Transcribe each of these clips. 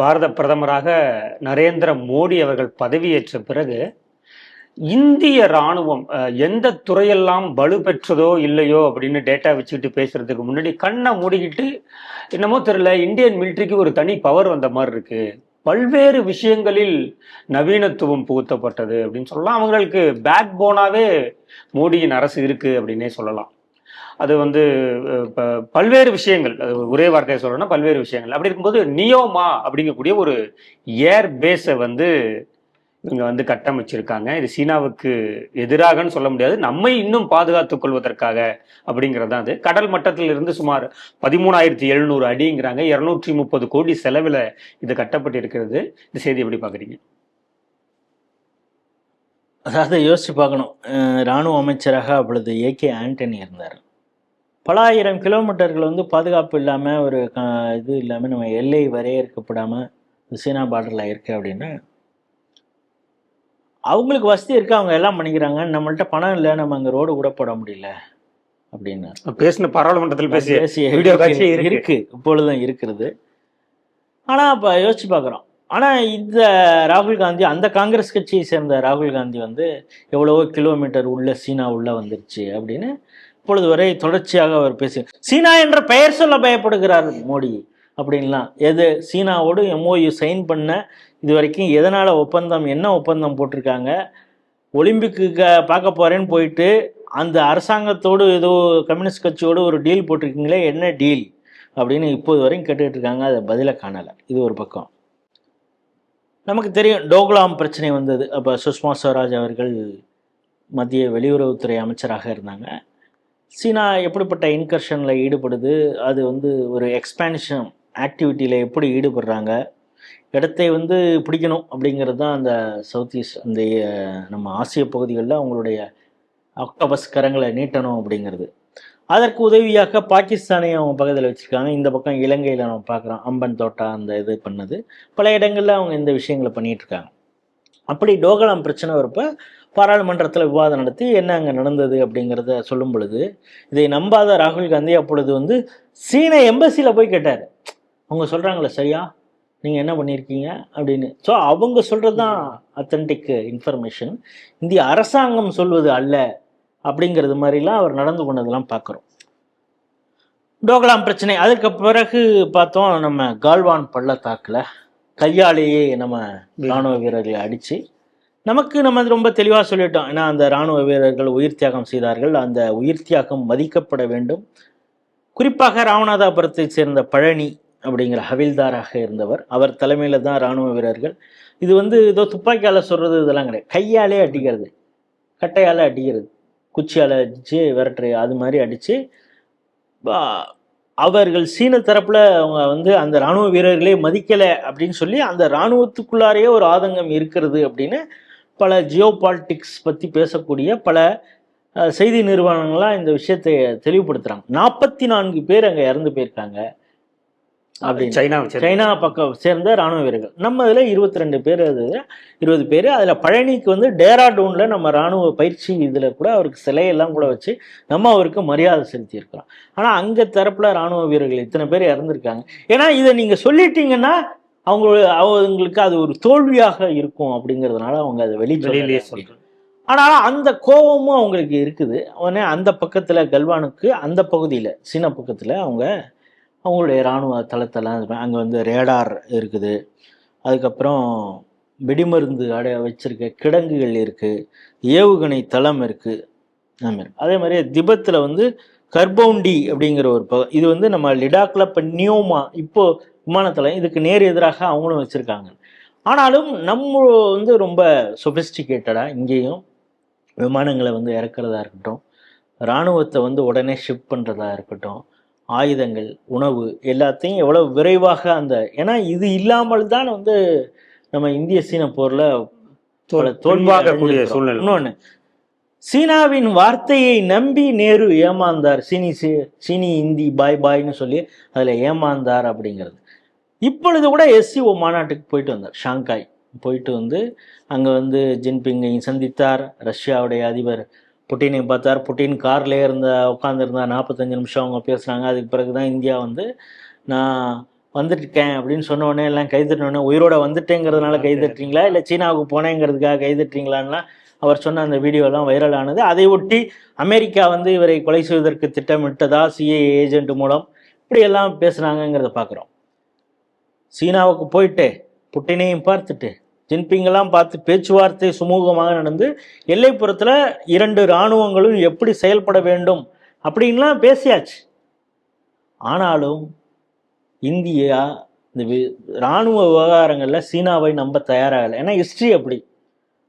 பாரத பிரதமராக நரேந்திர மோடி அவர்கள் பதவியேற்ற பிறகு இந்திய ராணுவம் எந்த துறையெல்லாம் வலுப்பெற்றதோ இல்லையோ அப்படின்னு டேட்டா வச்சுக்கிட்டு பேசுறதுக்கு முன்னாடி கண்ணை மூடிக்கிட்டு என்னமோ தெரியல இந்தியன் மிலிட்ரிக்கு ஒரு தனி பவர் வந்த மாதிரி இருக்கு. பல்வேறு விஷயங்களில் நவீனத்துவம் புகுத்தப்பட்டது அப்படின்னு சொல்லலாம். அவங்களுக்கு பேக் போனாவே மோடியின் அரசு இருக்கு அப்படின்னே சொல்லலாம். அது வந்து பல்வேறு விஷயங்கள். அது ஒரே வார்த்தையை சொல்லணும்னா பல்வேறு விஷயங்கள். அப்படி இருக்கும்போது நியோமா அப்படிங்கக்கூடிய ஒரு ஏர் பேஸை வந்து இவங்க வந்து கட்டமைச்சிருக்காங்க. இது சீனாவுக்கு எதிராகன்னு சொல்ல முடியாது. நம்மை இன்னும் பாதுகாத்துக் கொள்வதற்காக அப்படிங்கிறது தான் அது. கடல் மட்டத்தில் இருந்து சுமார் பதிமூணாயிரத்தி எழுநூறு அடிங்கிறாங்க. இருநூற்றி முப்பது கோடி செலவில் இது கட்டப்பட்டு இருக்கிறது இந்த செய்தி எப்படி பார்க்குறீங்க? அதாவது யோசிச்சு பார்க்கணும். ராணுவ அமைச்சராக அப்பொழுது ஏகே ஆண்டனி இருந்தார். பல ஆயிரம் கிலோமீட்டர்கள் வந்து பாதுகாப்பு இல்லாமல் ஒரு இது இல்லாமல் நம்ம எல்லை வரையறுக்கப்படாமல் சீனா பார்டரில் இருக்கு அப்படின்னா அவங்களுக்கு வசதி இருக்கு அவங்க எல்லாம் பண்ணிக்கிறாங்க. நம்மள்ட்ட பணம் இல்லை நம்ம அங்கே ரோடு கூட போட முடியல அப்படின்னு. பேசின பாராளுமன்றத்தில் பேசிய வீடியோ காட்சி. இருக்கு. இப்பொழுதும் இருக்கிறது. ஆனால் இப்போ யோசிச்சு பார்க்குறோம் ஆனால் இந்த ராகுல் காந்தி அந்த காங்கிரஸ் கட்சியை சேர்ந்த ராகுல் காந்தி வந்து எவ்வளவோ கிலோமீட்டர் உள்ள சீனா உள்ள வந்துருச்சு அப்படின்னு இப்பொழுது வரை தொடர்ச்சியாக அவர் பேசி சீனா என்ற பெயர் சொல்ல பயப்படுகிறார் மோடி அப்படின்லாம். எது? சீனாவோடு எம்ஓயு சைன் பண்ண இது வரைக்கும் எதனால் ஒப்பந்தம் என்ன ஒப்பந்தம் போட்டிருக்காங்க? ஒலிம்பிக்கு பார்க்க போகிறேன்னு போயிட்டு அந்த அரசாங்கத்தோடு ஏதோ கம்யூனிஸ்ட் கட்சியோடு ஒரு டீல் போட்டிருக்கீங்களே என்ன டீல்? அப்படின்னு இப்போது வரையும் கேட்டுக்கிட்டு இருக்காங்க. அதை பதிலை காணலை. இது ஒரு பக்கம். நமக்கு தெரியும் டோக்லாம் பிரச்சனை வந்தது. அப்போ சுஷ்மா ஸ்வராஜ் அவர்கள் மத்திய வெளியுறவுத்துறை அமைச்சராக இருந்தாங்க. சீனா எப்படிப்பட்ட இன்கர்ஷனில் ஈடுபடுது? அது வந்து ஒரு எக்ஸ்பேன்ஷன் ஆக்டிவிட்டியில் எப்படி ஈடுபடுறாங்க? இடத்தை வந்து பிடிக்கணும் அப்படிங்கிறது தான் அந்த சவுத் ஈஸ்ட் அந்த நம்ம ஆசிய பகுதிகளில் அவங்களுடைய ஆக்டோபஸ் கரங்களை நீட்டணும் அப்படிங்கிறது. அதற்கு உதவியாக பாகிஸ்தானையும் அவங்க பக்கத்தில் வச்சுருக்காங்க. இந்த பக்கம் இலங்கையில் நம்ம பார்க்குறோம். அம்பன் தோட்டா அந்த இது பண்ணது. பல இடங்களில் அவங்க இந்த விஷயங்களை பண்ணிகிட்ருக்காங்க அப்படி டோகலாம் பிரச்சனை வரப்போ பாராளுமன்றத்தில் விவாதம் நடத்தி என்ன அங்கே நடந்தது அப்படிங்கிறத சொல்லும் பொழுது இதை நம்பாத ராகுல் காந்தி அப்பொழுது வந்து சீன எம்பசியில் போய் கேட்டார். அவங்க சொல்கிறாங்களே சரியா? நீங்கள் என்ன பண்ணியிருக்கீங்க அப்படின்னு. ஸோ அவங்க சொல்கிறது தான் அத்தன்டிக் இன்ஃபர்மேஷன் இந்திய அரசாங்கம் சொல்வது அல்ல அப்படிங்கிறது மாதிரிலாம் அவர் நடந்து கொண்டதெல்லாம் பார்க்குறோம். டோகலாம் பிரச்சனை. அதுக்கு பிறகு பார்த்தோம் நம்ம கால்வான் பள்ளத்தாக்கில் கையாலேயே நம்ம இராணுவ வீரர்களை அடித்து நமக்கு நம்ம அது ரொம்ப தெளிவாக சொல்லிட்டோம். ஏன்னா அந்த இராணுவ வீரர்கள் உயிர் தியாகம் செய்தார்கள். அந்த உயிர் தியாகம் மதிக்கப்பட வேண்டும். குறிப்பாக ராமநாதபுரத்தை சேர்ந்த பழனி அப்படிங்கிற ஹவில்தாராக இருந்தவர். அவர் தலைமையில் தான் இராணுவ வீரர்கள். இது வந்து ஏதோ துப்பாக்கியால் சொல்கிறது இதெல்லாம் கிடையாது. கையாலே அடிக்கிறது. கட்டையால் அடிக்கிறது. குச்சியால் அடித்து விரட்டுற அது மாதிரி அடித்து அவர்கள் சீன தரப்பில் அவங்க வந்து அந்த இராணுவ வீரர்களே மதிக்கலை அப்படின்னு சொல்லி அந்த இராணுவத்துக்குள்ளாரையே ஒரு ஆதங்கம் இருக்கிறது அப்படின்னு பல ஜியோ பாலிட்டிக்ஸ் பற்றி பேசக்கூடிய பல செய்தி நிறுவனங்கள்லாம் இந்த விஷயத்தை தெளிவுபடுத்துகிறாங்க நாற்பத்தி நான்கு பேர் அங்கே இறந்து போயிருக்காங்க. அப்படின்னு. சைனா சைனா பக்கம் சேர்ந்த ராணுவ வீரர்கள். நம்ம இதில் இருபத்தி ரெண்டு பேர் அது இருபது பேர். அதில் பழனிக்கு வந்து டேராடூனில் நம்ம ராணுவ பயிற்சி இதில் கூட அவருக்கு சிலையெல்லாம் கூட வச்சு நம்ம அவருக்கு மரியாதை செலுத்தியிருக்கிறோம். ஆனால் அங்கே தரப்பில் ராணுவ வீரர்கள் இத்தனை பேர் இறந்துருக்காங்க. ஏன்னா இதை நீங்கள் சொல்லிட்டீங்கன்னா அவங்க அவங்களுக்கு அது ஒரு தோல்வியாக இருக்கும் அப்படிங்கிறதுனால அவங்க அதை வெளியிலேயே வெளியே சொல்றேன் ஆனால் அந்த கோபமும் அவங்களுக்கு இருக்குது. உடனே அந்த பக்கத்தில் கல்வானுக்கு அந்த பகுதியில் சீன பக்கத்தில் அவங்க அவங்களுடைய இராணுவ தளத்தெல்லாம் அங்கே வந்து ரேடார் இருக்குது. அதுக்கப்புறம் வெடிமருந்து அடைய வச்சிருக்க கிடங்குகள் இருக்குது ஏவுகணை தளம் இருக்குது அதுமாதிரி அதே மாதிரி திபத்தில் வந்து கர்பவுண்டி அப்படிங்கிற ஒரு பக இது வந்து நம்ம லிடாக்கில் இப்போ நியோமா இப்போ விமானத்தளம் இதுக்கு நேர் எதிராக அவங்களும் வச்சுருக்காங்க. ஆனாலும் நம்ம வந்து ரொம்ப சொபிஸ்டிகேட்டடாக இங்கேயும் விமானங்களை வந்து இறக்குறதா இருக்கட்டும் இராணுவத்தை வந்து உடனே ஷிப் பண்ணுறதா இருக்கட்டும் ஆயுதங்கள் உணவு எல்லாத்தையும் எவ்வளோ விரைவாக அந்த ஏன்னா இது இல்லாமல் தான் வந்து நம்ம இந்திய சீன போரில் தோல்வாகக்கூடிய. சூழ்நிலை. இன்னொன்று சீனாவின் வார்த்தையை நம்பி நேரு ஏமாந்தார். சீனி சி- சீனி இந்தி பாய் பாய்னு சொல்லி அதில் ஏமாந்தார் அப்படிங்கிறது. இப்பொழுது கூட எஸ்சிஓ மாநாட்டுக்கு போயிட்டு வந்தார் ஷாங்காய். போயிட்டு வந்து அங்கே வந்து ஜின்பிங்கையும் சந்தித்தார். ரஷ்யாவுடைய அதிபர் புட்டினை பார்த்தார். புட்டின் கார்லேயே இருந்த உட்காந்துருந்தா நாற்பத்தஞ்சு நிமிஷம் அவங்க பேசுனாங்க. அதுக்கு பிறகு தான் இந்தியா வந்து நான் வந்துட்டுருக்கேன் அப்படின்னு சொன்ன உடனே எல்லாம் கைதட்டினோடனே உயிரோட வந்துட்டேங்கிறதுனால கைதட்டுறீங்களா? இல்லை சீனாவுக்கு போனேங்கிறதுக்காக கைதட்டுறீங்களான்லாம் அவர் சொன்ன அந்த வீடியோலாம் வைரல் ஆனது அதை ஒட்டி அமெரிக்கா வந்து இவரை கொலை செய்வதற்கு திட்டமிட்டதா சிஏ ஏஜென்ட் மூலம் இப்படியெல்லாம் பேசுனாங்கங்கிறத பார்க்குறோம். சீனாவுக்கு போயிட்டு புட்டினையும் பார்த்துட்டு ஜின்பிங்கெல்லாம் பார்த்து பேச்சுவார்த்தை சுமூகமாக நடந்து எல்லைப்புறத்தில் இரண்டு இராணுவங்களும் எப்படி செயல்பட வேண்டும் அப்படின்லாம் பேசியாச்சு. ஆனாலும் இந்தியா இந்த வி- இராணுவ விவகாரங்களில் சீனாவை நம்ப தயாராகலை. ஏன்னா ஹிஸ்ட்ரி அப்படி.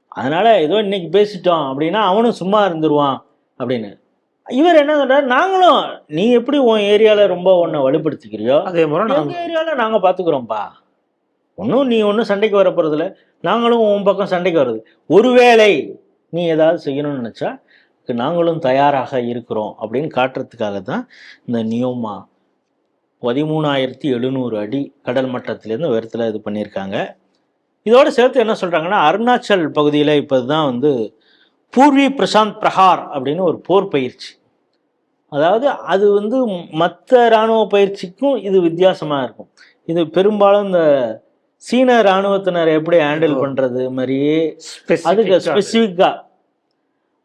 அதனால் ஏதோ இன்னைக்கு பேசிட்டோம் அப்படின்னா அவனும் சும்மா இருந்துருவான் அப்படின்னு. இவர் என்ன சொல்றாரு? நாங்களும் நீ எப்படி உன் ஏரியால ரொம்ப உன்னை வலுப்படுத்திக்கிறியோ அதே முறை எங்க நாங்க. ஏரியால நாங்க பாத்துக்கிறோம்ப்பா. ஒன்றும் நீ ஒன்றும் சண்டைக்கு வர போறதில்ல நாங்களும் உன் பக்கம் சண்டைக்கு வர்றது. ஒருவேளை நீ ஏதாவது செய்யணும்னு நினைச்சா நாங்களும் தயாராக இருக்கிறோம் அப்படின்னு காட்டுறதுக்காக தான் இந்த நியோமா பதிமூணாயிரத்தி எழுநூறு அடி கடல் மட்டத்திலேருந்து உயரத்தில் இது பண்ணியிருக்காங்க. இதோட சேர்த்து என்ன சொல்றாங்கன்னா அருணாச்சல் பகுதியில் இப்போ தான் வந்து பூர்வி பிரசாந்த் பிரஹார் அப்படின்னு ஒரு போர் பயிற்சி. அதாவது அது வந்து மற்ற இராணுவ பயிற்சிக்கும் இது வித்தியாசமாக இருக்கும். இது பெரும்பாலும் இந்த சீன இராணுவத்தினர் எப்படி ஹேண்டில். பண்ணுறது மாதிரியே அதுக்கு ஸ்பெசிஃபிக்காக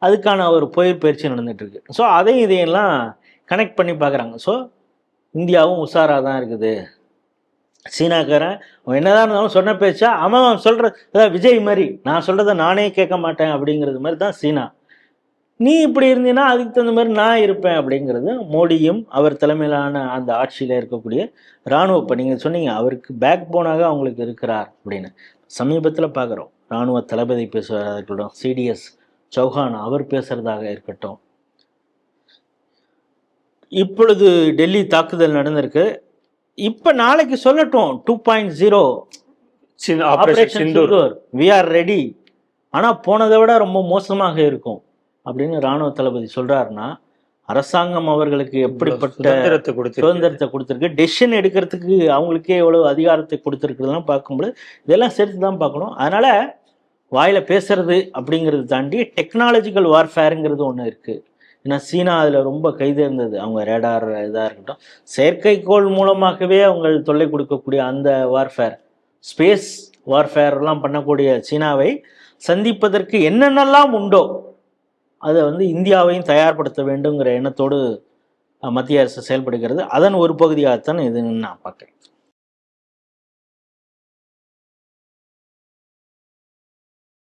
அதுக்கான ஒரு பயிர் பயிற்சி நடந்துட்டு இருக்கு ஸோ அதையும் இதையெல்லாம் கனெக்ட் பண்ணி பார்க்குறாங்க. ஸோ இந்தியாவும் உஷாராக தான் இருக்குது. சீனாக்காரன் அவன் என்னதான் இருந்தாலும் சொன்ன பேச்சா அவன் அவன் சொல்ற அதாவது விஜய் மாதிரி நான் சொல்கிறத நானே கேட்க மாட்டேன் அப்படிங்கிறது மாதிரி தான் சீனா. நீ இப்படி இருந்தீன்னா அதுக்கு தகுந்த மாதிரி நான் இருப்பேன் அப்படிங்கிறது மோடியும் அவர் தலைமையிலான அந்த ஆட்சியில் இருக்கக்கூடிய இராணுவ இப்போ நீங்கள் சொன்னீங்க அவருக்கு பேக் போனாக அவங்களுக்கு இருக்கிறார் அப்படின்னு. சமீபத்தில் பார்க்குறோம் இராணுவ தளபதி பேசுவதாக இருக்கட்டும் சிடிஎஸ் சௌஹான் அவர் பேசுகிறதாக இருக்கட்டும். இப்பொழுது டெல்லி தாக்குதல் நடந்திருக்கு. இப்போ நாளைக்கு சொல்லட்டும் two point zero operation Sindoor we are ready ஆனால் போனதை விட ரொம்ப மோசமாக இருக்கும் அப்படின்னு ராணுவ தளபதி சொல்றாருன்னா அரசாங்கம் அவர்களுக்கு எப்படிப்பட்ட சுதந்திரத்தை கொடுத்து சுதந்திரத்தை கொடுத்துருக்கு. டெசிஷன் எடுக்கிறதுக்கு அவங்களுக்கே எவ்வளவு அதிகாரத்தை கொடுத்துருக்குறதெல்லாம் பார்க்கும்போது இதெல்லாம் சேர்த்து தான் பார்க்கணும். அதனால வாயில பேசுறது அப்படிங்கிறது தாண்டி டெக்னாலஜிக்கல் வார்ஃபேருங்கிறது ஒன்று இருக்கு. ஏன்னா சீனா அதில் ரொம்ப கைது இருந்தது அவங்க ரேடார் இதாக இருக்கட்டும். செயற்கைக்கோள் மூலமாகவே அவங்க தொல்லை கொடுக்கக்கூடிய அந்த வார்ஃபேர் ஸ்பேஸ் வார்ஃபேர்லாம் பண்ணக்கூடிய சீனாவை சந்திப்பதற்கு என்னென்னலாம் உண்டோ அதை வந்து இந்தியாவையும் தயார்படுத்த வேண்டுங்கிற எண்ணத்தோடு மத்திய அரசு செயல்படுகிறது. அதன் ஒரு பகுதியாகத்தான் இதுன்னு நான் பார்க்குறேன்.